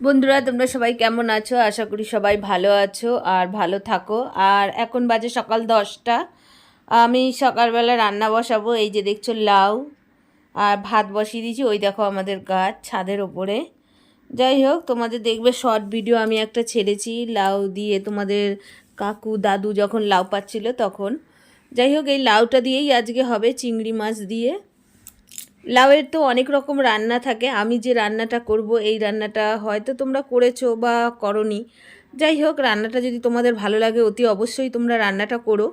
বন্ধুরা, তোমরা সবাই কেমন আছো? আশা করি সবাই ভালো আছো আর ভালো থাকো। আর এখন বাজে সকাল দশটা। আমি সকালবেলা রান্না বসাবো, এই যে দেখছ লাউ আর ভাত বসিয়ে দিয়েছি। ওই দেখো আমাদের গাছ ছাদের ওপরে। যাই হোক, তোমাদের দেখবে শর্ট ভিডিও আমি একটা ছেড়েছি, লাউ দিয়ে তোমাদের কাকু, দাদু যখন লাউ পাচ্ছিল তখন। যাই হোক, এই লাউটা দিয়েই আজকে হবে চিংড়ি মাছ দিয়ে। লাউয়ের তো অনেক রকম রান্না থাকে, আমি যে রান্নাটা করব, এই রান্নাটা হয়তো তোমরা করেছ বা করনি। যাই হোক, রান্নাটা যদি তোমাদের ভালো লাগে, অতি অবশ্যই তোমরা রান্নাটা করো।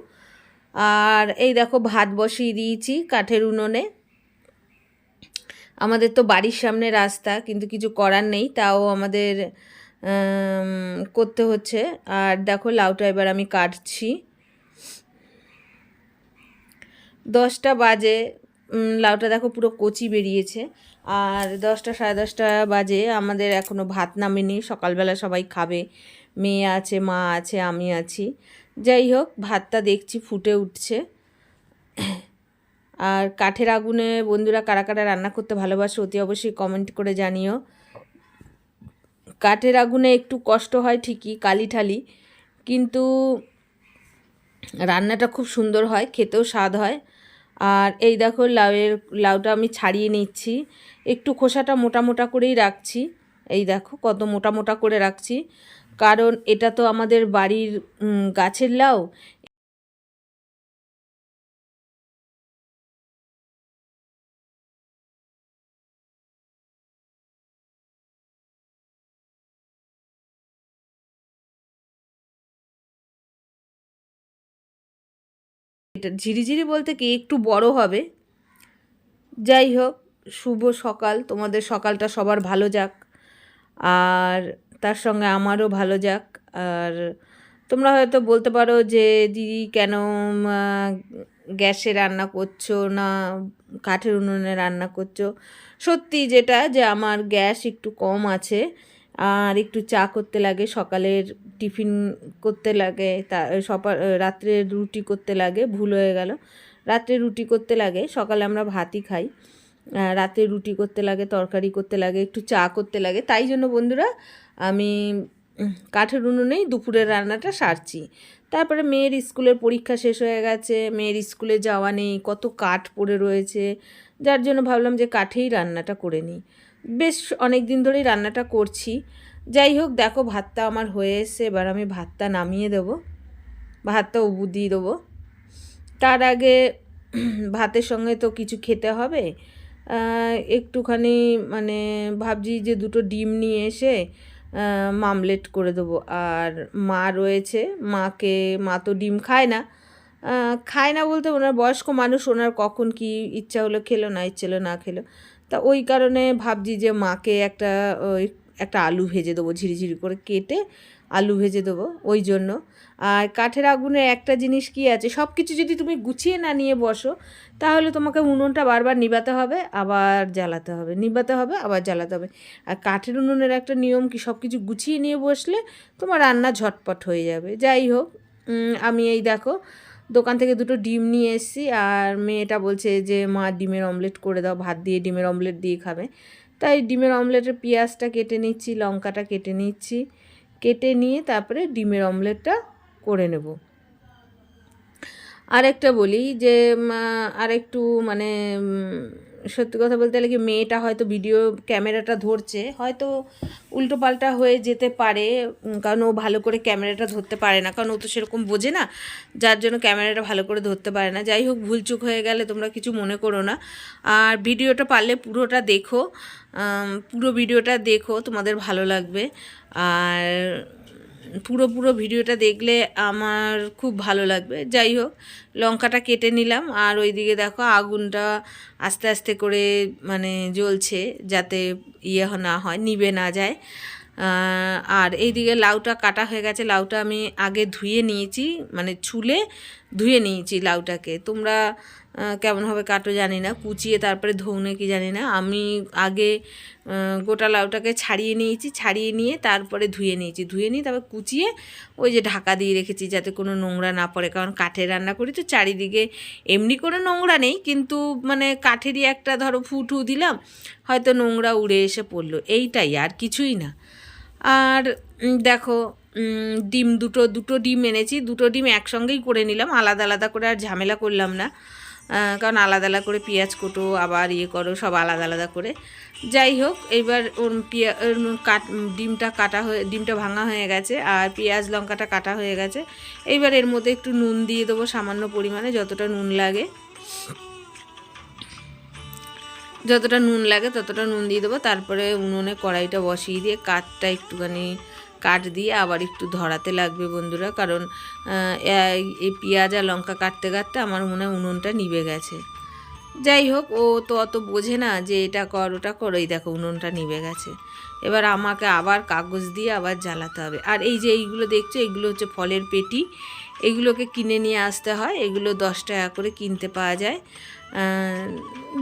আর এই দেখো, ভাত বসিয়ে দিয়েছি কাঠের উনুনে। আমাদের তো বাড়ির সামনে রাস্তা, কিন্তু কিছু করার নেই, তাও আমাদের করতে হচ্ছে। আর দেখো, লাউটা এবার আমি কাটছি। দশটা বাজে লাউটা দেখো পুরো কচি বেরিয়েছে। আর দশটা সাড়ে দশটা বাজে, আমাদের এখনও ভাত নামেনি, সকালবেলা সবাই খাবে। মেয়ে আছে, মা আছে, আমি আছি। যাই হোক, ভাতটা দেখছি ফুটে উঠছে। আর কাঠের আগুনে বন্ধুরা কারা কারা রান্না করতে ভালোবাসো, অতি অবশ্যই কমেন্ট করে জানিও। কাঠের আগুনে একটু কষ্ট হয় ঠিকই কালি ঠালি কিন্তু রান্নাটা খুব সুন্দর হয়, খেতেও স্বাদ হয়। আর এই দেখো লাউয়ের, লাউটা আমি ছাড়িয়ে নিচ্ছি। একটু খোসাটা মোটা মোটা করেই রাখছি। এই দেখো কত মোটা মোটা করে রাখছি। কারণ এটা তো আমাদের বাড়ির গাছের লাউ। এটা ঝিরিঝিরি বলতে কি একটু বড় হবে। যাই হোক, শুভ সকাল। তোমাদের সকালটা সবার ভালো যাক। আর তার সঙ্গে আমারও ভালো যাক। আর তোমরা হয়তো বলতে পারো যে, দিদি, কেন গ্যাসে রান্না করছ না, কাঠের উনুনে রান্না করছ? সত্যি যেটা যে, আমার গ্যাস একটু কম আছে। আর একটু চা করতে লাগে, সকালের টিফিন করতে লাগে, তা, সকাল রাত্রে রুটি করতে লাগে, ভুল হয়ে গেল। রাত্রে রুটি করতে লাগে, সকালে আমরা ভাতই খাই। রাতে রুটি করতে লাগে, তরকারি করতে লাগে, একটু চা করতে লাগে। তাই জন্য বন্ধুরা, আমি কাঠের উনুনেই দুপুরের রান্নাটা সারছি। তারপরে মেয়ের স্কুলের পরীক্ষা শেষ হয়ে গেছে, মেয়ের স্কুলে যাওয়া নেই, কত কাঠ পড়ে রয়েছে। যার জন্য ভাবলাম যে কাঠেই রান্নাটা করে নিই। বেশ অনেক দিন ধরেই রান্নাটা করছি। যাই হোক, দেখো ভাতটা আমার হয়ে এসে এবার আমি ভাতটা নামিয়ে দেবো। ভাতটা উবু দিয়ে দেবো। তার আগে ভাতের সঙ্গে তো কিছু খেতে হবে। একটুখানি মানে ভাবছি যে দুটো ডিম নিয়ে এসে মামলেট করে দেবো। আর মা রয়েছে, মাকে, মা তো ডিম খায় না। খায় না বলতে ওনার বয়স্ক মানুষ, ওনার কখন কি ইচ্ছা হলো খেলো, না ইচ্ছে হলো না খেলো। তা ওই কারণে ভাবছি যে মাকে একটা ওই একটা আলু ভেজে দেবো ঝিরিঝিরি করে কেটে আলু ভেজে দেবো, ওই জন্য। আর কাঠের আগুনে একটা জিনিস কি আছে সব কিছু যদি তুমি গুছিয়ে না নিয়ে বসো, তাহলে তোমাকে উনুনটা বারবার নিবাতে হবে, আবার জ্বালাতে হবে, নিবাতে হবে, আবার জ্বালাতে হবে। আর কাঠের উনুনের একটা নিয়ম কি সব কিছু গুছিয়ে নিয়ে বসলে তোমার রান্না ঝটপট হয়ে যাবে। যাই হোক আমি এই দেখো দোকান থেকে দুটো ডিম নিয়ে এসেছি আর মেয়েটা বলছে যে, মা, ডিমের অমলেট করে দাও, ভাত দিয়ে ডিমের অমলেট দিয়ে খাবে। তাই ডিমের অমলেটের পেঁয়াজটা কেটে নিচ্ছি, লঙ্কাটা কেটে নিচ্ছি, কেটে নিয়ে তারপরে ডিমের অমলেটটা করে নেব। আরেকটা বলি যে আরেকটু মানে সত্যি কথা বলতে গেলে কি মেয়েটা হয়তো ভিডিও ক্যামেরাটা ধরছে, হয়তো উল্টো পাল্টা হয়ে যেতে পারে কারণ ও ভালো করে ক্যামেরাটা ধরতে পারে না, কারণ ও তো সেরকম বোঝে না, যার জন্য ক্যামেরাটা ভালো করে ধরতে পারে না। যাই হোক, ভুলচুক হয়ে গেলে তোমরা কিছু মনে করো না। আর ভিডিওটা পারলে পুরোটা দেখো পুরো ভিডিওটা দেখো, তোমাদের ভালো লাগবে। আর পুরো পুরো ভিডিওটা দেখলে আমার খুব ভালো লাগবে। যাই হোক, লঙ্কাটা কেটে নিলাম আর ওইদিকে দেখো আগুনটা আস্তে আস্তে করে মানে জ্বলছে যাতে ইয়ে না হয়, নিবে না যায়। আর এইদিকে লাউটা কাটা হয়ে গেছে। লাউটা আমি আগে ধুয়ে নিয়েছি মানে ছুলে ধুয়ে নিয়েছি লাউটাকে। তোমরা কেমনভাবে কাটো জানি না, কুচিয়ে তারপরে ধৌনে কি জানি না। আমি আগে গোটা লাউটাকে ছাড়িয়ে নিয়েছি, ছাড়িয়ে নিয়ে তারপরে ধুয়ে নিয়েছি। ধুয়ে নিয়ে তারপর কুচিয়ে ওই যে ঢাকা দিয়ে রেখেছি যাতে কোনো নোংরা না পড়ে। কারণ কাঠের রান্না করি তো চারিদিকে এমনি কোনো নোংরা নেই, কিন্তু মানে কাঠেরই একটা ধরো ফুটু দিলাম, হয়তো নোংরা উড়ে এসে পড়ল। এইটাই আর কিছুই না। আর দেখো ডিম দুটো দুটো ডিম এনেছি, দুটো ডিম একসঙ্গেই করে নিলাম, আলাদা আলাদা করে আর ঝামেলা করলাম না। কারণ আলাদা আলাদা করে পেঁয়াজ কুটো, আবার ইয়ে করো, সব আলাদা আলাদা করে। যাই হোক এবার ওর পেঁয়া কাট, ডিমটা কাটা হয়ে, ডিমটা ভাঙা হয়ে গেছে, আর পেঁয়াজ লঙ্কাটা কাটা হয়ে গেছে। এইবার এর মধ্যে একটু নুন দিয়ে দেবো সামান্য পরিমাণে, যতটা নুন লাগে। যতটা নুন লাগে ততটা নুন দিয়ে দেবো। তারপরে উনুনে কড়াইটা বসিয়ে দিয়ে কাঠটা একটুখানি কাঠ দিয়ে আবার একটু ধরাতে লাগবে বন্ধুরা, কারণ এই- পেঁয়াজ আর লঙ্কা কাটতে কাটতে আমার মনে হয় উনুনটা নিভে গেছে। যাই হোক, ও তো অত বোঝে না যে এটা কর, ওটা কর, এই দেখো উনুনটা নিভে গেছে। এবার আমাকে আবার কাগজ দিয়ে আবার জ্বালাতে হবে। আর এই যে এইগুলো দেখছ এইগুলো হচ্ছে ফলের পেটি। এগুলোকে কিনে নিয়ে আসতে হয়, এগুলো দশ টাকা করে কিনতে পাওয়া যায়।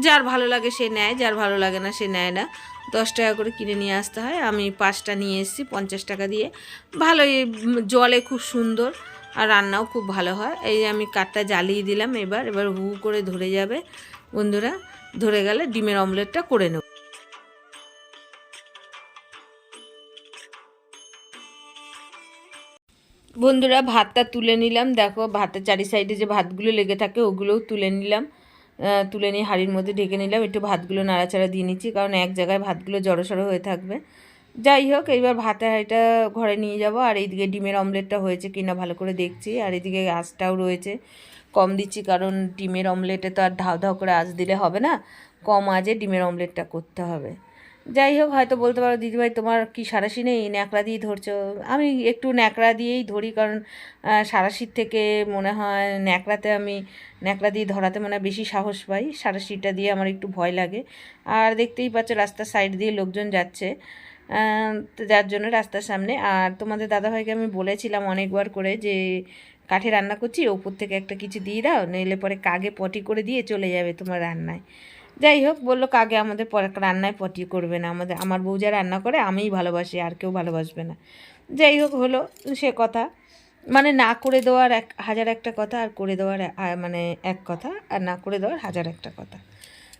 যার ভালো লাগে সে নেয়, যার ভালো লাগে না সে নেয় না। দশ টাকা করে কিনে নিয়ে আসতে হয়। আমি পাঁচটা নিয়ে এসেছি, পঞ্চাশ টাকা দিয়ে। ভালোই জলে খুব সুন্দর আর রান্নাও খুব ভালো হয়। এই আমি কাঠটা জ্বালিয়ে দিলাম এবার এবার হু করে ধরে যাবে। বন্ধুরা, ধরে গেলে ডিমের অমলেটটা করে নেব। বন্ধুরা, ভাতটা তুলে নিলাম। দেখো, ভাতের চারি সাইডে যে ভাতগুলো লেগে থাকে, ওগুলোও তুলে নিলাম। তুলে নিয়ে হাঁড়ির মধ্যে ঢেকে নিলাম। একটু ভাতগুলো নাড়াচাড়া দিয়ে নিচ্ছি, কারণ এক জায়গায় ভাতগুলো জড়সড়ো হয়ে থাকবে। যাই হোক, এইবার ভাতের হাঁড়িটা ঘরে নিয়ে যাব। আর এইদিকে ডিমের অমলেটটা হয়েছে কিনা ভালো করে দেখছি। আর এইদিকে আঁচটাও রয়েছে। কম দিচ্ছি কারণ ডিমের অমলেটে তো আর ধাও ধাও করে আঁচ দিলে হবে না। কম আজে ডিমের অমলেটটা করতে হবে। যাই হোক, হয়তো বলতে পারো, দিদিভাই, তোমার কি সারাশি নেই? ন্যাকড়া দিয়ে ধরছো। আমি একটু ন্যাকড়া দিয়েই ধরি, কারণ সারাশির থেকে মনে হয় ন্যাকড়াতে আমি, ন্যাকড়া দিয়ে ধরাতে মানে বেশি সাহস পাই। সারাশিটা দিয়ে আমার একটু ভয় লাগে। আর দেখতেই পাচ্ছ, রাস্তার সাইড দিয়ে লোকজন যাচ্ছে যার জন্য রাস্তার সামনে। আর তোমাদের দাদাভাইকে আমি বলেছিলাম অনেকবার করে যে, কাঠে রান্না করছি, ওপর থেকে একটা কিছু দিয়ে দাও, নইলে পরে কাগে পটি করে দিয়ে চলে যাবে তোমার রান্নায়। যাই হোক, বলল, কাকে? আমাদের রান্নায় পটি করবে না। আমাদের, আমার বউ যা রান্না করে, আমিই ভালোবাসি, আর কেউ ভালোবাসবে না। যাই হোক, হলো সে কথা। মানে না করে দেওয়ার এক, হাজার একটা কথা, আর করে দেওয়ার মানে এক কথা, আর না করে দেওয়ার হাজার একটা কথা।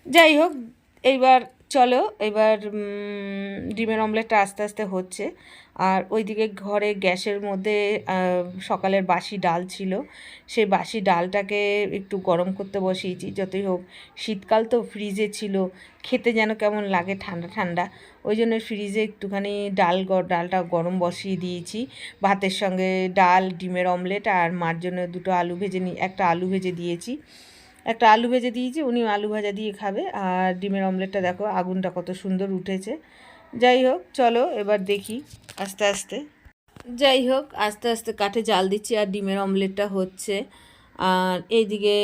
যাই হোক, এইবার চলো, এবার ডিমের অমলেটটা আস্তে আস্তে হচ্ছে। আর ওইদিকে ঘরে গ্যাসের মধ্যে সকালের বাসি ডাল ছিল। সেই বাসি ডালটাকে একটু গরম করতে বসিয়েছি, যতই হোক। শীতকাল তো ফ্রিজে ছিল, খেতে যেন কেমন লাগে ঠান্ডা ঠান্ডা। ওই জন্য ফ্রিজে একটুখানি ডাল ডালটা গরম বসিয়ে দিয়েছি। ভাতের সঙ্গে ডাল, ডিমের অমলেট আর মার জন্য দুটো আলু ভেজে নি, একটা আলু ভেজে দিয়েছি। একটা আলু ভেজে দিয়েছি উনি আলু ভাজা দিয়ে খাবে। আর ডিমের অমলেটটা দেখো, আগুনটা কত সুন্দর উঠেছে। যাই হোক, চলো এবার দেখি আস্তে আস্তে। যাই হোক, আস্তে আস্তে কাঠে জাল দিচ্ছি আর ডিমের অমলেটটা হচ্ছে। আর এইদিকে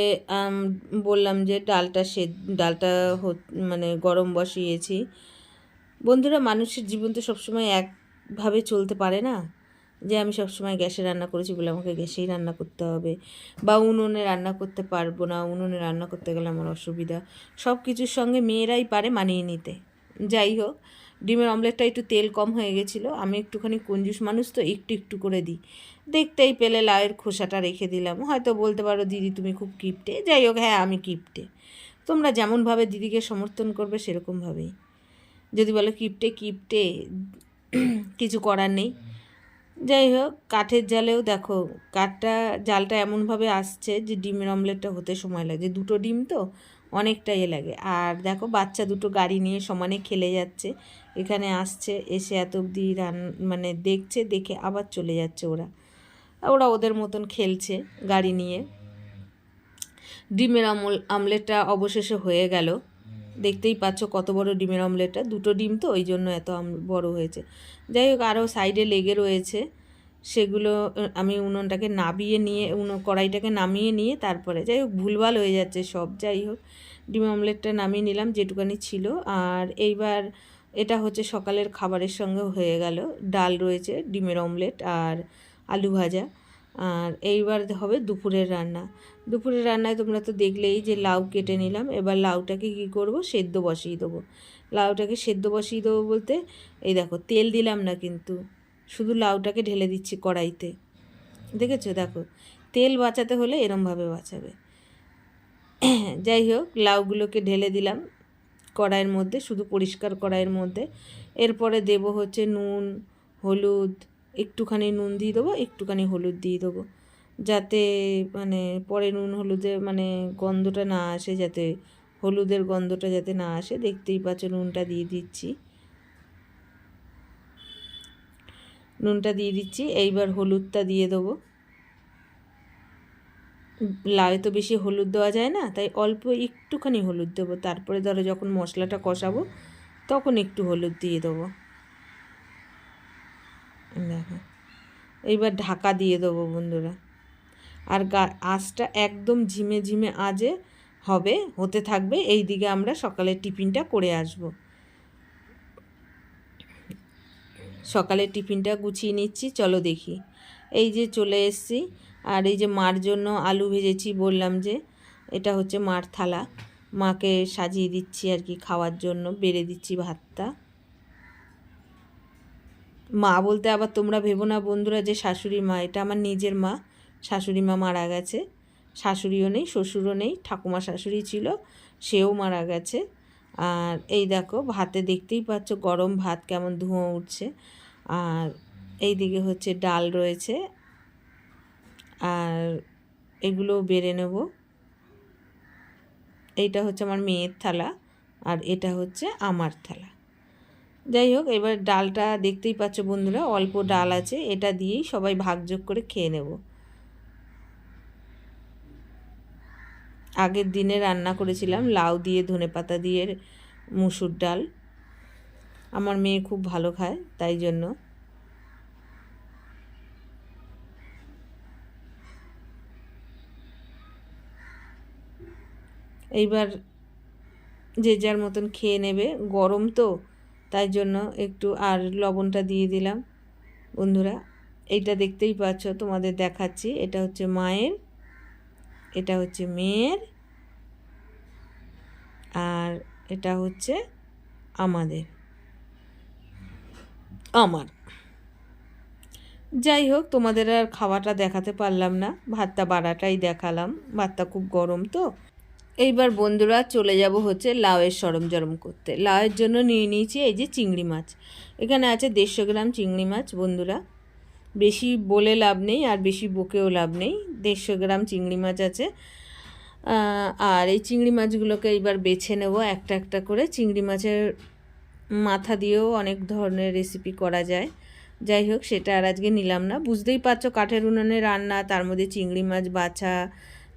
বললাম যে ডালটা সে ডালটা মানে গরম বসিয়েছি। বন্ধুরা, মানুষের জীবন তো সবসময় একভাবে চলতে পারে না। যে আমি সবসময় গ্যাসে রান্না করেছি বলে আমাকে গ্যাসেই রান্না করতে হবে। বা উনুনে রান্না করতে পারব না, উনুনে রান্না করতে গেলে আমার অসুবিধা। সব কিছুর সঙ্গে মেয়েরাই পারে মানিয়ে নিতে। যাই হোক, ডিমের অমলেটটা একটু তেল কম হয়ে গেছিল, আমি একটুখানি কঞ্জুস মানুষ তো একটু একটু করে দিই। দেখতেই পেলে লাউয়ের খোসাটা রেখে দিলাম। হয়তো বলতে পারো, দিদি, তুমি খুব কিপটে। যাই হোক হ্যাঁ আমি কিপটে। তোমরা যেমনভাবে দিদিকে সমর্থন করবে সেরকমভাবেই। যদি বলো, কিপটে কিপটে, কিছু করার নেই। যাই হোক, কাঠের জালেও দেখো, কাঠটা, জালটা এমনভাবে আসছে যে ডিমের অমলেটটা হতে সময় লাগে। দুটো ডিম তো অনেকটা এ লাগে। আর দেখো, বাচ্চা দুটো গাড়ি নিয়ে সমানে খেলে যাচ্ছে। এখানে আসছে, এসে এত অবধি রান মানে দেখছে, দেখে আবার চলে যাচ্ছে ওরা। ওরা ওদের মতন খেলছে গাড়ি নিয়ে। ডিমের আমল আমলেটটা অবশেষে হয়ে গেল। দেখতেই পাচ্ছ কত বড় ডিমের অমলেটটা। দুটো ডিম তো, ওই জন্য এত বড় হয়েছে। যাই হোক আরও সাইডে লেগে রয়েছে। সেগুলো আমি উনুনটাকে নাবিয়ে নিয়ে উনুন কড়াইটাকে নামিয়ে নিয়ে তারপরে, যাই হোক, ভুলভাল হয়ে যাচ্ছে সব, যাই হোক। ডিম অমলেটটা নামিয়ে নিলাম যেটুকানি ছিল। আর এইবার এটা হচ্ছে সকালের খাবারের সঙ্গে হয়ে গেল। ডাল রয়েছে, ডিমের অমলেট আর আলু ভাজা। আর এইবার হবে দুপুরের রান্না। দুপুরের রান্নায় তোমরা তো দেখলেই যে লাউ কেটে নিলাম। এবার লাউটাকে কী করব? সেদ্ধ বসিয়ে দেবো। লাউটাকে সেদ্ধ বসিয়ে দেবো বলতে, এই দেখো, তেল দিলাম না কিন্তু, শুধু লাউটাকে ঢেলে দিচ্ছি কড়াইতে। দেখেছ? দেখো, তেল বাঁচাতে হলে এরমভাবে বাঁচাবে। যাই হোক, লাউগুলোকে ঢেলে দিলাম কড়াইয়ের মধ্যে, শুধু পরিষ্কার কড়াইয়ের মধ্যে। এরপরে দেব হচ্ছে নুন, হলুদ, একটুখানি নুন দিয়ে দেবো, একটুখানি হলুদ দিয়ে দেবো। যাতে মানে পরে নুন হলুদে মানে গন্ধটা না আসে, যাতে হলুদের গন্ধটা যাতে না আসে, দেখতেই পাচ্ছ নুনটা দিয়ে দিচ্ছি। নুনটা দিয়ে দিচ্ছি, এইবার হলুদটা দিয়ে দেবো। লাউয়ে তো বেশি হলুদ দেওয়া যায় না, তাই অল্প একটুখানি হলুদ দেবো। তারপরে ধরো যখন মশলাটা কষাবো, তখন একটু হলুদ দিয়ে দেবো। দেখো, এইবার ঢাকা দিয়ে দেবো বন্ধুরা। আর আঁচটা একদম ঝিমে ঝিমে আজে হবে, হতে থাকবে, এই দিকে আমরা সকালে টিফিনটা করে আসব। সকালে টিফিনটা গুছিয়ে নিচ্ছি, চলো দেখি। এই যে চলে এসছি, আর এই যে মার জন্য আলু ভেজেছি, বললাম যে এটা হচ্ছে মার থালা। মাকে সাজিয়ে দিচ্ছি আর কি, খাওয়ার জন্য বেড়ে দিচ্ছি ভাতটা। মা বলতে আবার তোমরা ভেবো না বন্ধুরা যে শাশুড়ি মা, এটা আমার নিজের মা। শাশুড়ি মা মারা গেছে। শাশুড়িও নেই, শ্বশুরও নেই, ঠাকুমা শাশুড়ি ছিল, সেও মারা গেছে। আর এই দেখো, ভাতে দেখতেই পাচ্ছ গরম ভাত কেমন ধোঁয়া উঠছে। আর এই দিকে হচ্ছে ডাল রয়েছে। আর এগুলো বেড়ে নেব। এইটা হচ্ছে আমার মেয়ের থালা, আর এটা হচ্ছে আমার থালা। যাই হোক, এবার ডালটা দেখতেই পাচ্ছ বন্ধুরা, অল্প ডাল আছে, এটা দিয়েই সবাই ভাগযোগ করে খেয়ে নেব। আগের দিনে রান্না করেছিলাম, লাউ দিয়ে, ধনে পাতা দিয়ে, মুসুর ডাল। আমার মেয়ে খুব ভালো খায়, তাই জন্য। এইবার যে যার মতন খেয়ে নেবে, গরম তো, তাই জন্য একটু আর লবণটা দিয়ে দিলাম। বন্ধুরা, এইটা দেখতেই পাচ্ছ, তোমাদের দেখাচ্ছি। এটা হচ্ছে মায়ের এটা হচ্ছে মেয়ের আর এটা হচ্ছে আমাদের। আমার। যাই হোক, তোমাদের আর খাওয়াটা দেখাতে পারলাম না। ভাতটা বাড়াটাই দেখালাম। ভাতটা খুব গরম তো। এইবার বন্ধুরা চলে যাব হচ্ছে লাউয়ের সরঞ্জাম করতে। লাউয়ের জন্য নিয়ে নিয়েছি এই যে চিংড়ি মাছ। এখানে আছে দেড়শো গ্রাম চিংড়ি মাছ বন্ধুরা। বেশি বলে লাভ নেই আর বেশি বকেও লাভ নেই। দেড়শো গ্রাম চিংড়ি মাছ আছে। আর এই চিংড়ি মাছগুলোকে এইবার বেছে নেব একটা একটা করে। চিংড়ি মাছের মাথা দিয়েও অনেক ধরনের রেসিপি করা যায়। যাই হোক, সেটা আর আজকে নিলাম না। বুঝতেই পারছ কাঠের উনুনে রান্না, তার মধ্যে চিংড়ি মাছ বাছা,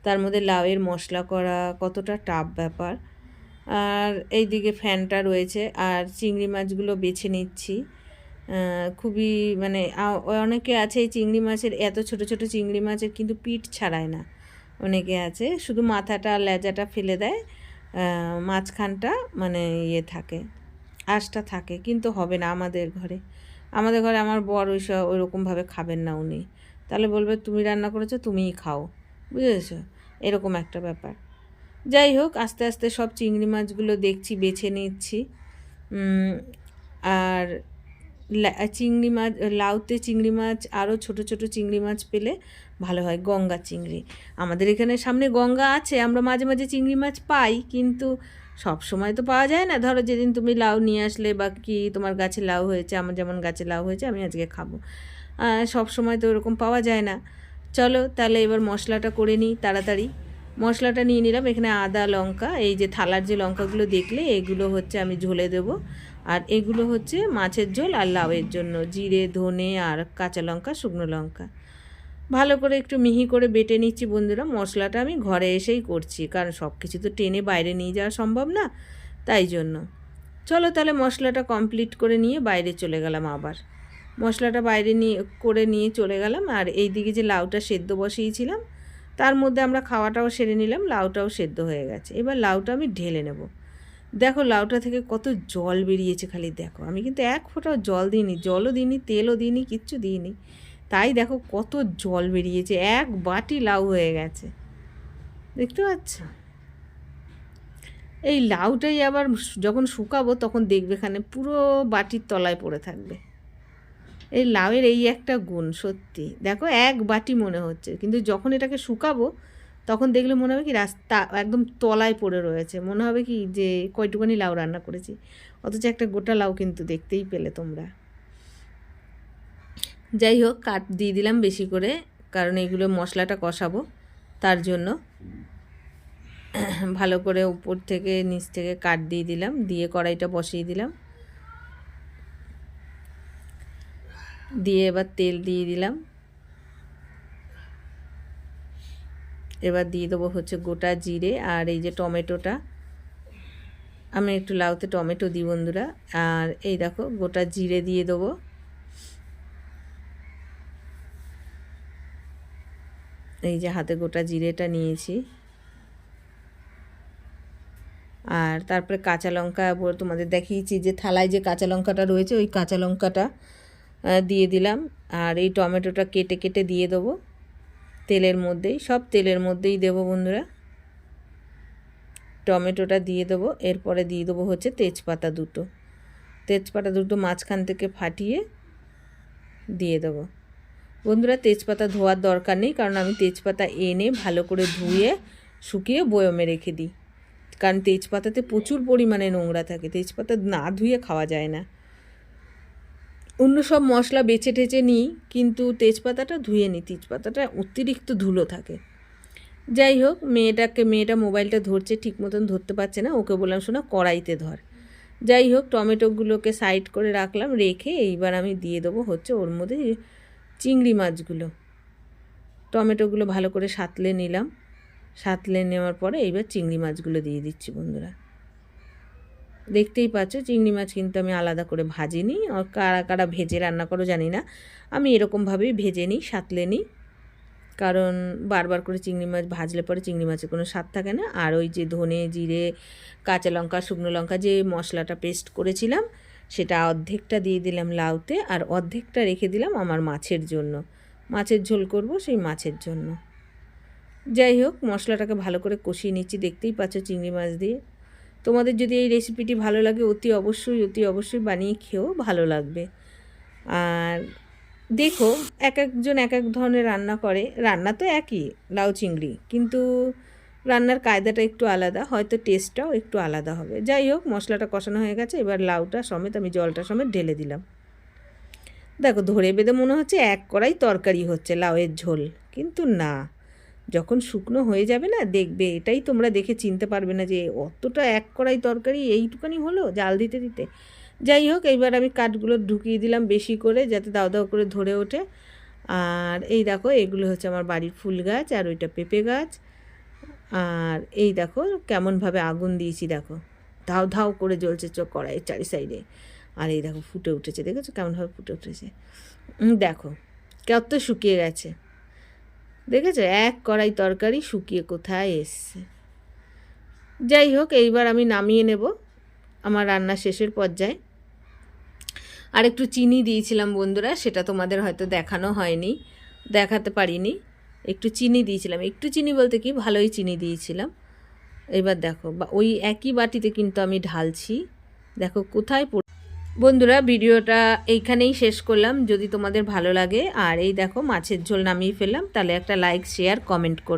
তার মধ্যে লাউয়ের মশলা করা, কতটা টাফ ব্যাপার। আর এই দিকে ফ্যানটা রয়েছে, আর চিংড়ি মাছগুলো বেছে নিচ্ছি। খুবই মানে অনেকে আছে এই চিংড়ি মাছের, এত ছোট ছোট চিংড়ি মাছের কিন্তু পিঠ ছাড়ায় না। অনেকে আছে, শুধু মাথাটা, লেজাটা ফেলে দেয় মাঝখানটা মানে ইয়ে থাকে, আঁশটা থাকে, কিন্তু হবে না আমাদের ঘরে। আমাদের ঘরে আমার বর ওইসব ওইরকমভাবে খাবেন না উনি। তাহলে বলবে, তুমি রান্না করেছ, তুমিই খাও। বুঝেছ? এরকম একটা ব্যাপার। যাই হোক, আস্তে আস্তে সব চিংড়ি মাছগুলো দেখছি, বেছে নিচ্ছি। আর চিংড়ি মাছ, লাউতে চিংড়ি মাছ আরও ছোট ছোট চিংড়ি মাছ পেলে ভালো হয়, গঙ্গা চিংড়ি। আমাদের এখানে সামনে গঙ্গা আছে, আমরা মাঝে মাঝে চিংড়ি মাছ পাই, কিন্তু সব সময় তো পাওয়া যায় না। ধরো যেদিন তুমি লাউ নিয়ে আসলে বা কি তোমার গাছে লাউ হয়েছে, আমার যেমন গাছে লাউ হয়েছে, আমি আজকে খাব। সব সময় তো ওরকম পাওয়া যায় না। চলো তাহলে এবার মশলাটা করে নিই তাড়াতাড়ি। মশলাটা নিয়ে নিলাম। এখানে আদা, লঙ্কা, এই যে থালার যে লঙ্কাগুলো দেখলে, এগুলো হচ্ছে আমি ঝোলে দেব। আর এগুলো হচ্ছে মাছের ঝোল আর লাউয়ের জন্য, জিরে, ধনে আর কাঁচা লঙ্কা, শুকনো লঙ্কা। ভালো করে একটু মিহি করে বেটে নিচ্ছি বন্ধুরা। মশলাটা আমি ঘরে এসেই করছি, কারণ সব কিছু তো টেনে বাইরে নিয়ে যাওয়া সম্ভব না, তাই জন্য। চলো তাহলে মশলাটা কমপ্লিট করে নিয়ে বাইরে চলে গেলাম আবার। মশলাটা বাইরে নিয়ে, করে নিয়ে চলে গেলাম। আর এই দিকে যে লাউটা সেদ্ধ বসিয়েছিলাম তার মধ্যে আমরা খাওয়াটাও সেরে নিলাম, লাউটাও সেদ্ধ হয়ে গেছে। এবার লাউটা আমি ঢেলে নেব। দেখো লাউটা থেকে কত জল বেরিয়েছে খালি দেখো। আমি কিন্তু এক ফোঁটাও জল দিইনি, জলও দিইনি, তেলও দিইনি, কিচ্ছু দিইনি। তাই দেখো কত জল বেরিয়েছে, এক বাটি লাউ হয়ে গেছে। দেখতে পাচ্ছ? এই লাউটাই আবার যখন শুকাবো তখন দেখবে এখানে পুরো বাটির তলায় পড়ে থাকবে। এই লাউয়ের এই একটা গুণ, সত্যি। দেখো, এক বাটি মনে হচ্ছে। কিন্তু যখন এটাকে শুকাবো, তখন দেখলে মনে হবে কি, রাস্তা একদম তলায় পড়ে রয়েছে। মনে হবে কি, যে কয়টুকানি লাউ রান্না করেছি। অথচ একটা গোটা লাউ কিন্তু দেখতেই পেলে তোমরা। যাই হোক, কাট দিয়ে দিলাম বেশি করে, কারণ এগুলো মশলাটা কষাবো তার জন্য। ভালো করে উপর থেকে, নিচ থেকে কাট দিয়ে দিলাম, দিয়ে কড়াইটা বসিয়ে দিলাম। দিয়ে এবার তেল দিয়ে দিলাম। এবার দিয়ে দেবো হচ্ছে গোটা জিরে আর এই যে টমেটোটা। আমি একটু লাউতে টমেটো দিই বন্ধুরা। আর এই দেখো গোটা জিরে দিয়ে দেবো। এই যে হাতে গোটা জিরেটা নিয়েছি। আর তারপরে কাঁচা লঙ্কা তোমাদের দেখিয়েছি যে থালায় যে কাঁচা লঙ্কাটা রয়েছে, ওই কাঁচা লঙ্কাটা দিয়ে দিলাম। আর এই টমেটোটা কেটে কেটে দিয়ে দেবো তেলের মধ্যেই। সব তেলের মধ্যেই দেবো বন্ধুরা। টমেটোটা দিয়ে দেবো। এরপরে দিয়ে দেবো হচ্ছে তেজপাতা দুটো। তেজপাতা দুটো মাঝখান থেকে ফাটিয়ে দিয়ে দেবো। বন্ধুরা, তেজপাতা ধোয়ার দরকার নেই, কারণ আমি তেজপাতা এনে ভালো করে ধুয়ে, শুকিয়ে বয়মে রেখে দিই। কারণ তেজপাতাতে প্রচুর পরিমাণে নোংরা থাকে। তেজপাতা না ধুয়ে খাওয়া যায় না। অন্য সব মশলা বেছে টেছে নিই, কিন্তু তেজপাতাটা ধুয়ে নিই। তেজপাতাটা অতিরিক্ত ধুলো থাকে। যাই হোক, মেয়েটাকে, মেয়েটা মোবাইলটা ধরছে, ঠিক মতন ধরতে পারছে না। ওকে বললাম, শোনা, কড়াইতে ধর। যাই হোক, টমেটোগুলোকে সাইড করে রাখলাম, রেখে এইবার আমি দিয়ে দেবো হচ্ছে ওর মধ্যে চিংড়ি মাছগুলো। টমেটোগুলো ভালো করে সাতলে নিলাম। সাতলে নেওয়ার পরে এইবার চিংড়ি মাছগুলো দিয়ে দিচ্ছি বন্ধুরা। দেখতেই পাচ্ছ, চিংড়ি মাছ কিন্তু আমি আলাদা করে ভাজিনি। আর কারা কারা ভেজে রান্না করো জানি না। আমি এরকমভাবেই ভেজে নিই, সাতলে নিই। কারণ বারবার করে চিংড়ি মাছ ভাজলে পরে চিংড়ি মাছের কোনো স্বাদ থাকে না। আর ওই যে ধনে, জিরে, কাঁচা লঙ্কা, শুকনো লঙ্কা যে মশলাটা পেস্ট করেছিলাম, সেটা অর্ধেকটা দিয়ে দিলাম লাউতে আর অর্ধেকটা রেখে দিলাম আমার মাছের জন্য। মাছের ঝোল করব সেই মাছের জন্য। যাই হোক, মশলাটাকে ভালো করে কষিয়ে নিচ্ছি। দেখতেই পাচ্ছ চিংড়ি মাছ দিয়ে। তোমাদের যদি এই রেসিপিটি ভালো লাগে, অতি অবশ্যই অতি অবশ্যই বানিয়ে খেয়েও ভালো লাগবে। আর দেখো এক একজন এক এক ধরনের রান্না করে। রান্না তো একই, লাউ চিংড়ি। কিন্তু রান্নার কায়দাটা একটু আলাদা, হয়তো টেস্টটাও একটু আলাদা হবে। যাই হোক, মশলাটা কষানো হয়ে গেছে, এবার লাউটা সমেত, আমি জলটা সমেত ঢেলে দিলাম। দেখো, ধরে বেঁধে মনে হচ্ছে এক কড়াই তরকারি হচ্ছে, লাউয়ের ঝোল। কিন্তু না যখন শুকনো হয়ে যাবে না, দেখবে। এটাই তোমরা দেখে চিনতে পারবে না যে অতটা এক কড়াই তরকারি এইটুকানি হলো জাল দিতে দিতে। যাই হোক, এইবার আমি কাঠগুলো ঢুকিয়ে দিলাম বেশি করে যাতে দাও দাও করে ধরে ওঠে। আর এই দেখো, এগুলো হচ্ছে আমার বাড়ির ফুল গাছ আর ওইটা পেঁপে গাছ। আর এই দেখো, কেমনভাবে আগুন দিয়েছি দেখো। ধাও ধাও করে জ্বলছে চোখ কড়াইয়ের চারি সাইডে। আর এই দেখো, ফুটে উঠেছে, দেখেছ কেমনভাবে ফুটে উঠেছে? দেখো, কত শুকিয়ে গেছে। দেখেছ? এক কড়াই তরকারি শুকিয়ে কোথায় এসছে? যাই হোক, এইবার আমি নামিয়ে নেব আমার রান্না শেষের পর্যায়ে। আর একটু চিনি দিয়েছিলাম বন্ধুরা, সেটা তোমাদের হয়তো দেখানো হয়নি, দেখাতে পারিনি। একটু চিনি দিয়েছিলাম। একটু চিনি বলতে কি, ভালোই চিনি দিয়েছিলাম। এবার দেখো ওই একই বাটিতে কিন্তু আমি ঢালছি। দেখো কোথায় বন্ধুরা, ভিডিওটা এইখানেই শেষ করলাম। যদি তোমাদের ভালো লাগে, আর এই দেখো মাছের ঝোল নামিয়ে ফেললাম, তাহলে একটা লাইক শেয়ার কমেন্ট করো।